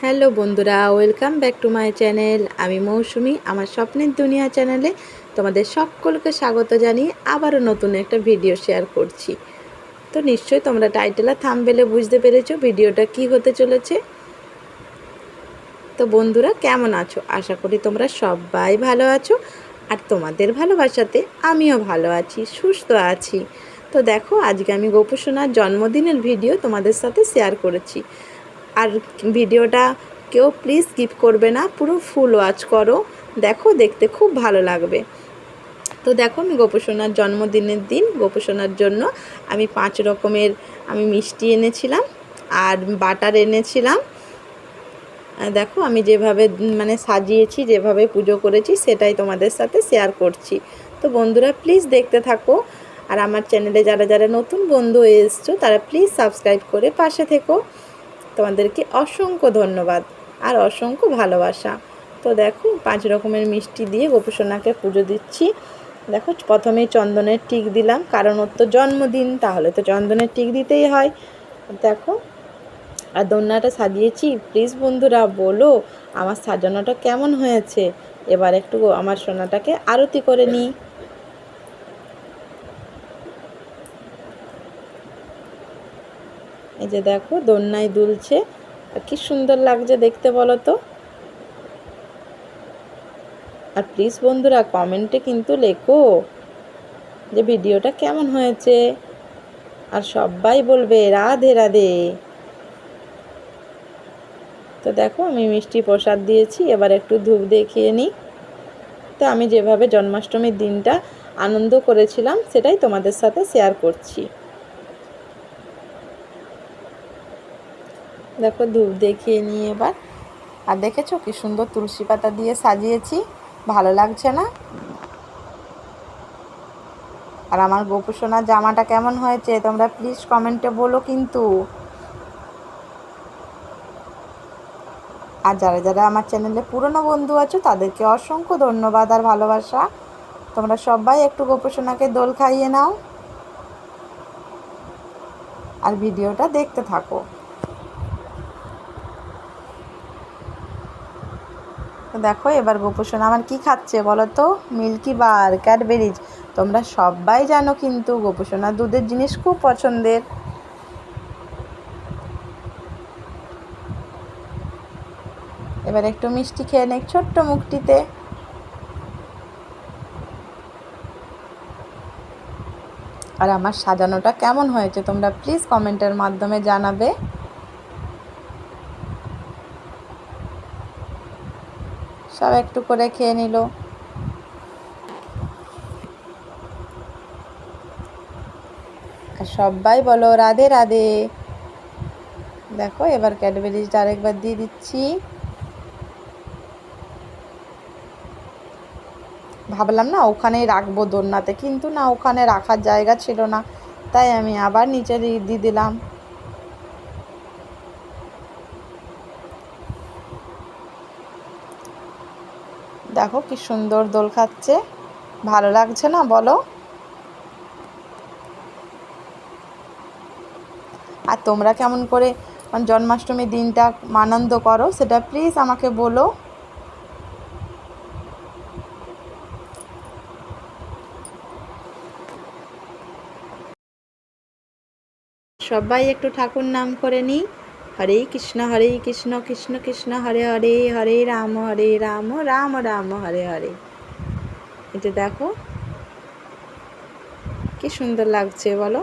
Hello বন্ধুরা welcome back to my channel আমি মৌসুমি, আমার স্বপ্নের দুনিয়া চ্যানেলে তোমাদের সকলকে স্বাগত জানিয়ে আবারও নতুন একটা ভিডিও শেয়ার করছি। তো নিশ্চয়ই তোমরা টাইটেল থামবেলে বুঝতে পেরেছ ভিডিওটা কি হতে চলেছে। তো বন্ধুরা, কেমন আছো? আশা করি তোমরা সবাই ভালো আছো, আর তোমাদের ভালোবাসাতে আমিও ভালো আছি, সুস্থ আছি। তো দেখো, আজকে আমি গোপসোনার জন্মদিনের ভিডিও তোমাদের সাথে শেয়ার করেছি। আর ভিডিওটা কেউ প্লিজ স্কিপ করবে না, পুরো ফুল ওয়াচ করো। দেখো, দেখতে খুব ভালো লাগবে। তো দেখো, আমি গোপসোনার জন্মদিনের দিন, গোপসোনার জন্য আমি পাঁচ রকমের আমি মিষ্টি এনেছিলাম আর বাটার এনেছিলাম। দেখো, আমি যেভাবে মানে সাজিয়েছি, যেভাবে পুজো করেছি, সেটাই তোমাদের সাথে শেয়ার করছি। তো বন্ধুরা প্লিজ দেখতে থাকো। আর আমার চ্যানেলে যারা যারা নতুন বন্ধু এসছো, তারা প্লিজ সাবস্ক্রাইব করে পাশে থেকো। তোমাদেরকে অসংখ্য ধন্যবাদ আর অসংখ্য ভালোবাসা। তো দেখো, পাঁচ রকমের মিষ্টি দিয়ে গোপসোনাকে পুজো দিচ্ছি। দেখো, প্রথমেই চন্দনের টিক দিলাম, কারণ ওর তো জন্মদিন, তাহলে তো চন্দনের টিক দিতেই হয়। দেখো, আর দোলনাটা সাজিয়েছি। প্লিজ বন্ধুরা, বলো আমার সাজানোটা কেমন হয়েছে? এবার একটু আমার সোনাটাকে আরতি করে নিই। এই যে দেখো, দোলনায় দুলছে। কি সুন্দর লাগছে দেখতে বলো তো। আর প্লিজ বন্ধুরা কমেন্টে কিন্তু লেখো যে ভিডিওটা কেমন হয়েছে। আর সবাই বলবে, রাধে রাধে। তো দেখো, আমি মিষ্টি প্রসাদ দিয়েছি, এবার একটু ধূপ দেখিয়ে নিই তো আমি যেভাবে জন্মাষ্টমীর দিনটা আনন্দ করেছিলাম, সেটাই তোমাদের সাথে শেয়ার করছি। দেখো ধূপ দেখিয়ে নিই এবার। আর দেখেছ কি সুন্দর তুলসী পাতা দিয়ে সাজিয়েছি? ভালো লাগছে না? আর আমার গোপুসোনার জামাটা কেমন হয়েছে? তোমরা প্লিজ কমেন্টে বলো কিন্তু। আর যারা যারা আমার চ্যানেলে পুরনো বন্ধু আছো, তাদেরকে অসংখ্য ধন্যবাদ আর ভালোবাসা। তোমরা সবাই একটু গোপসোনাকে দোল খাইয়ে নাও। আর ভিডিওটা দেখতে থাকো। তো দেখো, এবার গোপসোনা আমার কি খাচ্ছে বলো তো? মিল্কি বার ক্যাডবেরিজ তোমরা সবাই জানো কিন্তু গোপসোনা দুধের জিনিস খুব পছন্দের। এবার একটু মিষ্টি খেয়ে নেক ছোট্ট মুখটিতে। আর আমার সাজানোটা কেমন হয়েছে তোমরা প্লিজ কমেন্টের মাধ্যমে জানাবে। সব একটু করে খেয়ে নিল। আর সবাই বলো, রাধে রাধে। দেখো, এবার ক্যাডবেরিজটা আরেকবার দিয়ে দিচ্ছি। ভাবলাম না ওখানেই রাখব দোলনাতে, কিন্তু না ওখানে রাখার জায়গা ছিল না, তাই আমি আবার নিচে দিয়ে দিলাম। দেখো কি সুন্দর দোল খাচ্ছে। ভালো লাগছে না, বলো। আর তোমরা কেমন করে জন্মাষ্টমীর দিনটা আনন্দ করো, সেটা প্লিজ আমাকে বলো। সবাই একটু ঠাকুর নাম করে নিই। হরে কৃষ্ণ হরে কৃষ্ণ কৃষ্ণ কৃষ্ণ, হরে হরে হরে রাম হরে রাম রাম রাম, হরে হরে। এটা দেখো, কি সুন্দর লাগছে বলো?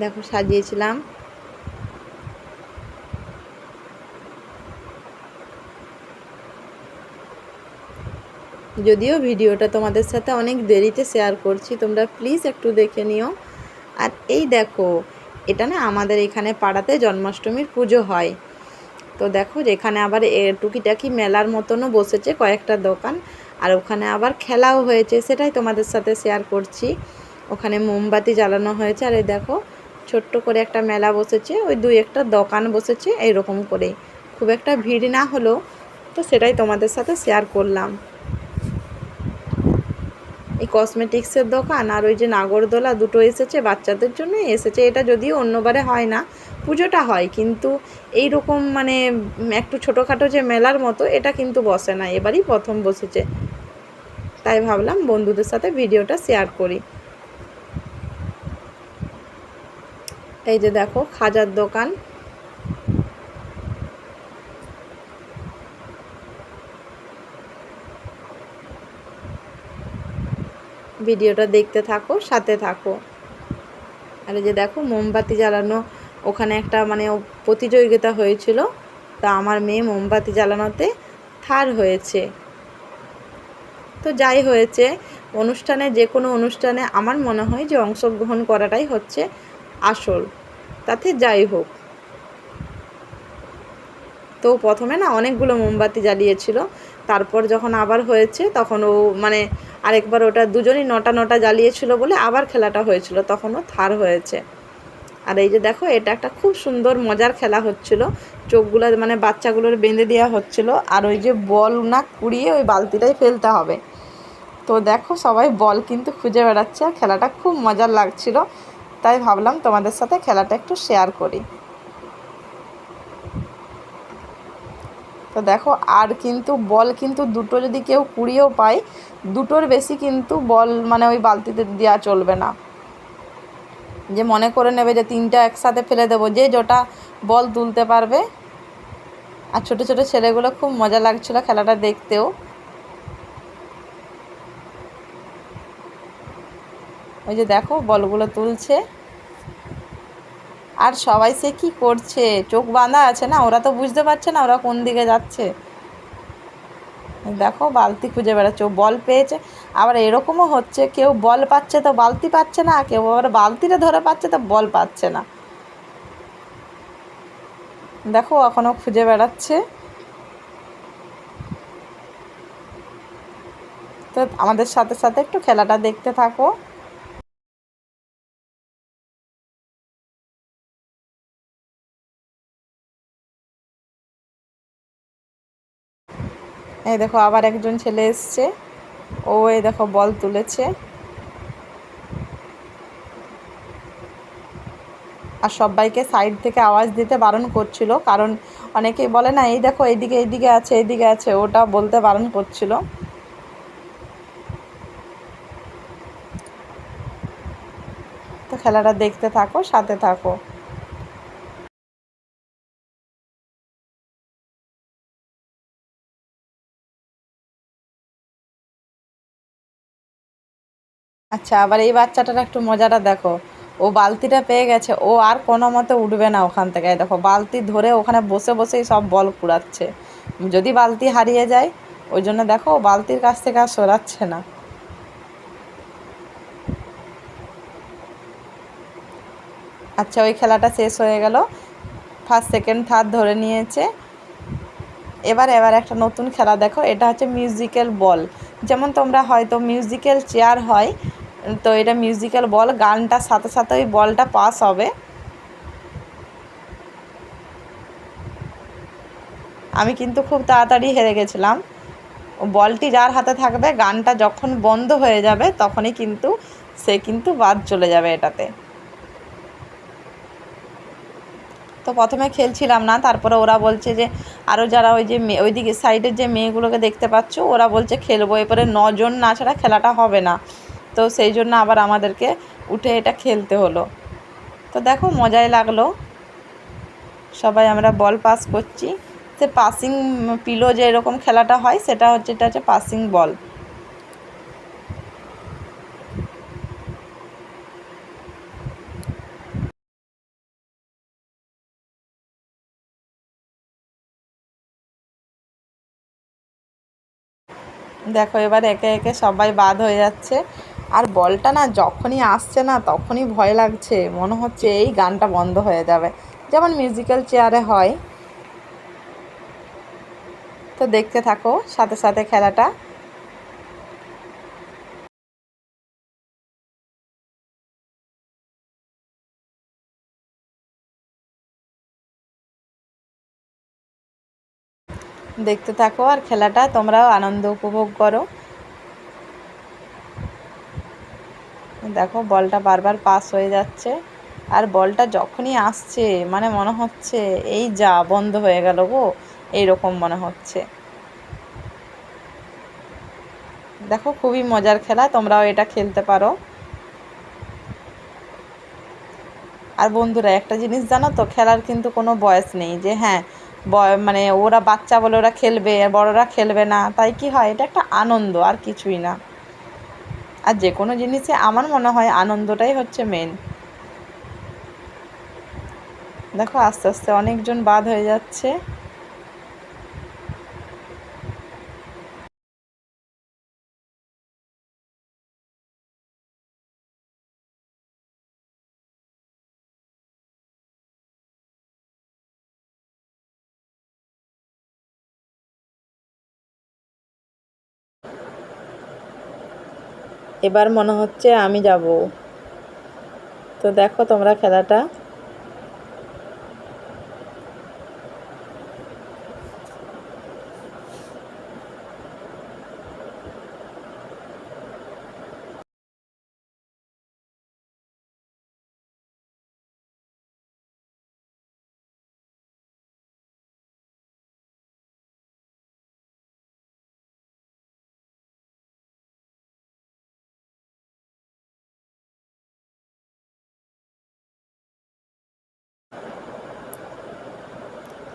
দেখো, সাজিয়েছিলাম। যদিও ভিডিওটা তোমাদের সাথে অনেক দেরিতে শেয়ার করছি, তোমরা প্লিজ একটু দেখে নিও। আর এই দেখো, এটা না আমাদের এখানে পাড়াতে জন্মাষ্টমীর পুজো হয়। তো দেখো যেখানে আবার টুকিটাকি মেলার মতনও বসেছে কয়েকটা দোকান, আর ওখানে আবার খেলাও হয়েছে, সেটাই তোমাদের সাথে শেয়ার করছি। ওখানে মোমবাতি জ্বালানো হয়েছে, আর এই দেখো, ছোট্ট করে একটা মেলা বসেছে, ওই দুই একটা দোকান বসেছে, এইরকম করে। খুব একটা ভিড় না হলো তো সেটাই তোমাদের সাথে শেয়ার করলাম। এই কসমেটিক্সের দোকান আর ওই যে নাগরদোলা দুটো এসেছে বাচ্চাদের জন্য, এসেছে। এটা যদিও অন্যবারে হয় না, পুজোটা হয়, কিন্তু এই রকম মানে একটু ছোটোখাটো যে মেলার মতো, এটা কিন্তু বসে না। এবারই প্রথম বসেছে। তাই ভাবলাম বন্ধুদের সাথে ভিডিওটা শেয়ার করি। এই যে দেখো, খাজার দোকান। ভিডিওটা দেখতে থাকো, সাথে থাকো। আর যে দেখো, মোমবাতি জ্বালানো, ওখানে একটা মানে প্রতিযোগিতা হয়েছিল। তা আমার মেয়ে মোমবাতি জ্বালানোতে থার হয়েছে। তো যাই হয়েছে, অনুষ্ঠানে যে কোনো অনুষ্ঠানে আমার মনে হয় যে অংশগ্রহণ করাটাই হচ্ছে আসল। তাতে যাই হোক। তো প্রথমে না অনেকগুলো মোমবাতি জ্বালিয়েছিল। তারপর যখন আবার হয়েছে, তখন ও মানে আরেকবার ওটা দুজনই নটা নটা জ্বালিয়েছিল বলে আবার খেলাটা হয়েছিল, তখনও থার হয়েছে। আর এই যে দেখো, এটা একটা খুব সুন্দর মজার খেলা হচ্ছিল। চোখগুলো মানে বাচ্চাগুলোর বেঁধে দেওয়া হচ্ছিল। আর ওই যে বল না কুড়িয়ে ওই বালতিটাই ফেলতে হবে। তো দেখো, সবাই বল কিন্তু খুঁজে বেড়াচ্ছে। আর খেলাটা খুব মজার লাগছিল। তাই ভাবলাম তোমাদের সাথে খেলাটা একটু শেয়ার করি। তো দেখো, আর কিন্তু বল কিন্তু দুটো যদি কেউ কুড়িয়েও পায়, দুটোর বেশি কিন্তু বল মানে ওই বালতিতে দেওয়া চলবে না। যে মনে করে নেবে যে তিনটা একসাথে ফেলে দেবো, যে যটা বল তুলতে পারবে। আর ছোটো ছোটো ছেলেগুলো খুব মজা লাগছিল খেলাটা দেখতেও। ওই যে দেখো, বলগুলো তুলছে। আর সবাই সে কি করছে? চোখ বাঁধা আছে না? ওরা তো বুঝতে পারছে না ওরা কোন দিকে যাচ্ছে। দেখো, বালতি খুঁজে বেড়াচ্ছে। বল পেয়েছে। আবার এরকমও হচ্ছে, কেউ বল পাচ্ছে তো বালতি পাচ্ছে না, কেউ আবার বালতিটা ধরে পাচ্ছে তো বল পাচ্ছে না। দেখো এখনও খুঁজে বেড়াচ্ছে। তো আমাদের সাথে সাথে একটু খেলাটা দেখতে থাকো। এই দেখো আবার একজন ছেলে এসছে। ও এই দেখো বল তুলেছে। আর সবাইকে সাইড থেকে আওয়াজ দিতে বারণ করছিল, কারণ অনেকেই বলে না, এই দেখো, এইদিকে এইদিকে আছে এইদিকে আছে। ওটা বলতে বারণ করছিল। তো খেলাটা দেখতে থাকো, সাথে থাকো। আচ্ছা আবার এই বাচ্চাটার একটু মজাটা দেখো। ও বালতিটা পেয়ে গেছে, ও আর কোনো মতে উঠবে না ওখান থেকে। দেখো, বালতি ধরে ওখানে বসে বসেই সব বল কুড়াচ্ছে। যদি বালতি হারিয়ে যায়, ওই জন্য দেখো ও বালতির কাছ থেকে আর সরাচ্ছে না। আচ্ছা ওই খেলাটা শেষ হয়ে গেল। ফার্স্ট সেকেন্ড থার্ড ধরে নিয়েছে। এবার এবার একটা নতুন খেলা দেখো। এটা হচ্ছে মিউজিক্যাল বল যেমন তোমরা হয়তো মিউজিক্যাল চেয়ার হয় তো এটা মিউজিক্যাল বল গানটার সাথে সাথে ওই বলটা পাস হবে। আমি কিন্তু খুব তাড়াতাড়ি হেরে গেছিলাম। বলটি যার হাতে থাকবে, গানটা যখন বন্ধ হয়ে যাবে, তখনই কিন্তু সে কিন্তু বাদ চলে যাবে এটাতে। তো প্রথমে খেলছিলাম না, তারপরে ওরা বলছে যে আরও যারা ওই যে ওই দিকে সাইডের যে মেয়েগুলোকে দেখতে পাচ্ছ, ওরা বলছে খেলব, এরপরে নজন না ছাড়া খেলাটা হবে না। তো সেই জন্য আবার আমাদেরকে উঠে এটা খেলতে হলো। তো দেখো মজাই লাগল। সবাই আমরা বল পাস করছি। সে পাসিং পিলো যে এরকম খেলাটা হয়, সেটা হচ্ছে, এটা হচ্ছে পাসিং বল দেখো এবার একে একে সবাই বাদ হয়ে যাচ্ছে। আর বলটা না যখনই আসছে না তখনই ভয় লাগছে। মনে হচ্ছে এই গানটা বন্ধ হয়ে যাবে। যেমন মিউজিক্যাল চেয়ারে হয়। তো দেখতে থাকো, সাথে সাথে খেলাটা। দেখতে থাকো আর খেলাটা, তোমরাও আনন্দ উপভোগ করো। দেখো, বলটা বারবার পাস হয়ে যাচ্ছে। আর বলটা যখনই আসছে মানে মনে হচ্ছে, এই যা, বন্ধ হয়ে গেল গো। এইরকম মনে হচ্ছে। দেখো, খুবই মজার খেলা, তোমরাও এটা খেলতে পারো। আর বন্ধুরা, একটা জিনিস জানো তো, খেলার কিন্তু কোনো বয়স নেই যে হ্যাঁ মানে ওরা বাচ্চা বলে ওরা খেলবে, আর বড়রা খেলবে না। তাই কি হয়, এটা একটা আনন্দ, আর কিছুই না। আর যে কোনো জিনিসে আমার মনে হয় আনন্দটাই হচ্ছে মেন দেখো আস্তে আস্তে অনেকজন বাদ হয়ে যাচ্ছে। এবার মনে হচ্ছে আমি যাব। তো দেখো তোমরা খেলাটা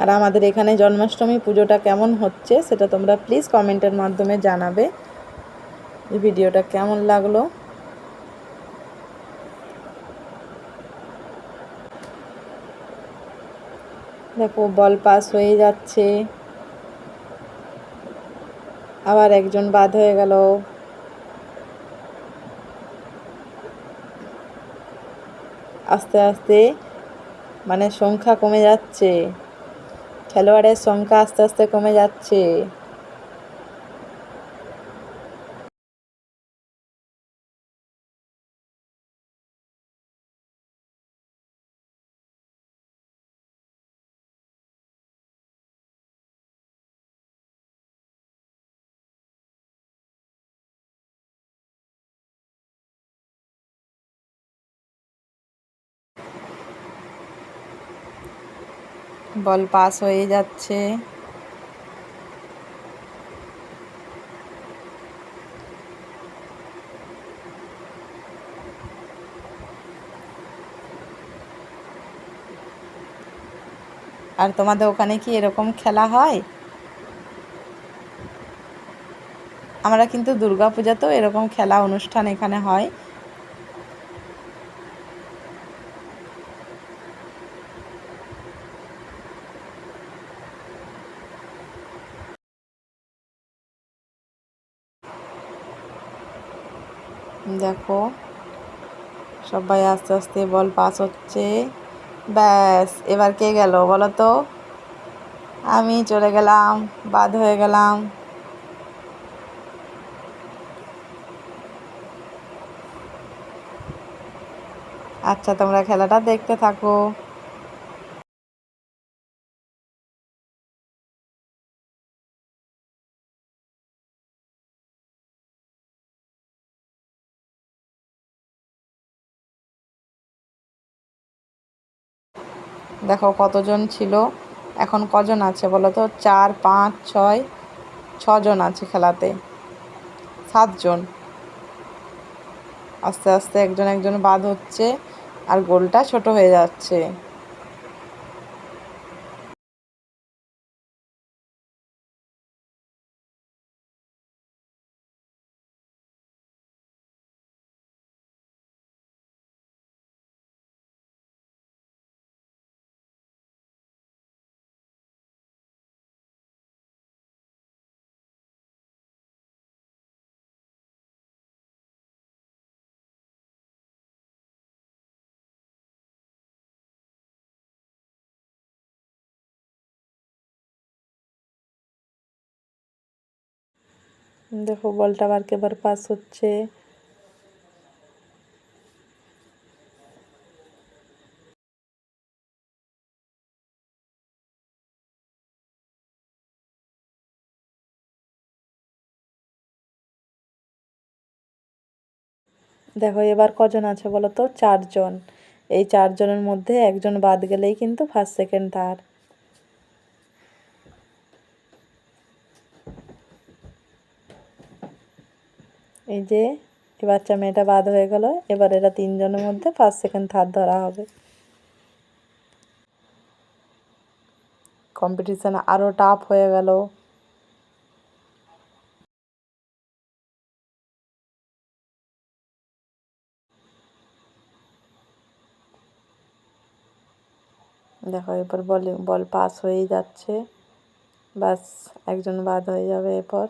আর আমাদের এখানে জন্মাষ্টমী পুজোটা কেমন হচ্ছে সেটা তোমরা প্লিজ কমেন্টের মাধ্যমে জানাবে। ভিডিওটা কেমন লাগল? দেখো বল পাস হয়ে যাচ্ছে। আবার একজন বাদ হয়ে গেল। আস্তে আস্তে মানে সংখ্যা কমে যাচ্ছে। খেলোয়াড়ের সংখ্যা আস্তে আস্তে কমে যাচ্ছে। বল, পাস হয়ে যাচ্ছে। আর তোমাদের ওখানে কি এরকম খেলা হয়? আমরা কিন্তু দুর্গা পূজাতেও এরকম খেলা অনুষ্ঠান এখানে হয় দেখো সবাই আস্তে আস্তে বল পাস হচ্ছে। ব্যাস, এবার কে গেল বলো তো? আমি চলে গেলাম, বাদ হয়ে গেলাম। আচ্ছা তোমরা খেলাটা দেখতে থাকো। দেখো কতজন ছিল? এখন কজন আছে বলো তো? চার, পাঁচ, ছয়, ছজন আছে খেলাতে। সাতজন। আস্তে আস্তে একজন একজন বাদ হচ্ছে আর গোলটা ছোট হয়ে যাচ্ছে। দেখো, বলটা আবার কেবার পাস হচ্ছে? দেখো, এবার কজন আছে বলো তো? চারজন। এই চারজনের মধ্যে একজন বাদ গেলেই কিন্তু ফার্স্ট সেকেন্ড থার্ড এই যে, এই বাচ্চা মেয়েটা বাদ হয়ে গেল। এবার এরা তিনজনের মধ্যে ফার্স্ট সেকেন্ড থার্ড ধরা হবে। কম্পিটিশান আরও টাফ হয়ে গেল। দেখো, এরপর বল বল পাস হয়েই যাচ্ছে। বাস একজন বাদ হয়ে যাবে এরপর।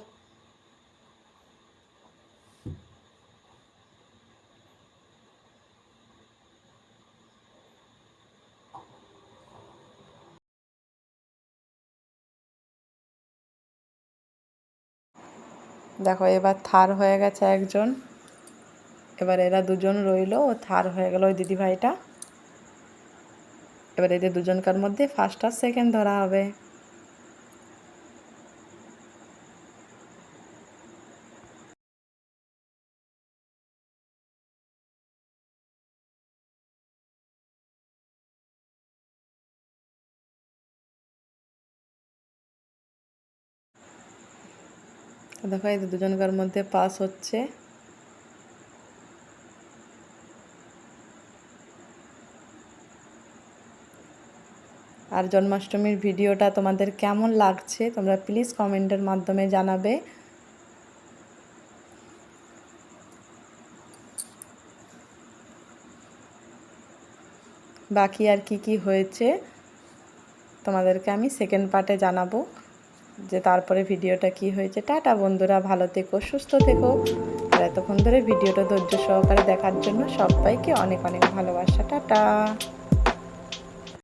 দেখো, এবার থার হয়ে গেছে একজন। এবার এরা দুজন রইল, ও থার হয়ে গেল ওই দিদিভাইটা। এবার এদের দুজনকার মধ্যে ফার্স্ট আর সেকেন্ড ধরা হবে। দেখো, এই দুজনকার মধ্যে পাস হচ্ছে। আর জন্মাষ্টমীর ভিডিওটা তোমাদের কেমন লাগছে, তোমরা প্লিজ কমেন্টের মাধ্যমে জানাবে। বাকি আর কি কি হয়েছে, তোমাদেরকে আমি সেকেন্ড পার্টে জানাব। যে তারপরে ভিডিওটা কি হয়েছে। টাটা বন্ধুরা, ভালো থেকো, সুস্থ থেকো। আর এতক্ষণ ধরে ভিডিওটা ধৈর্য সহকারে দেখার জন্য সবাইকে অনেক অনেক ভালোবাসা। টাটা।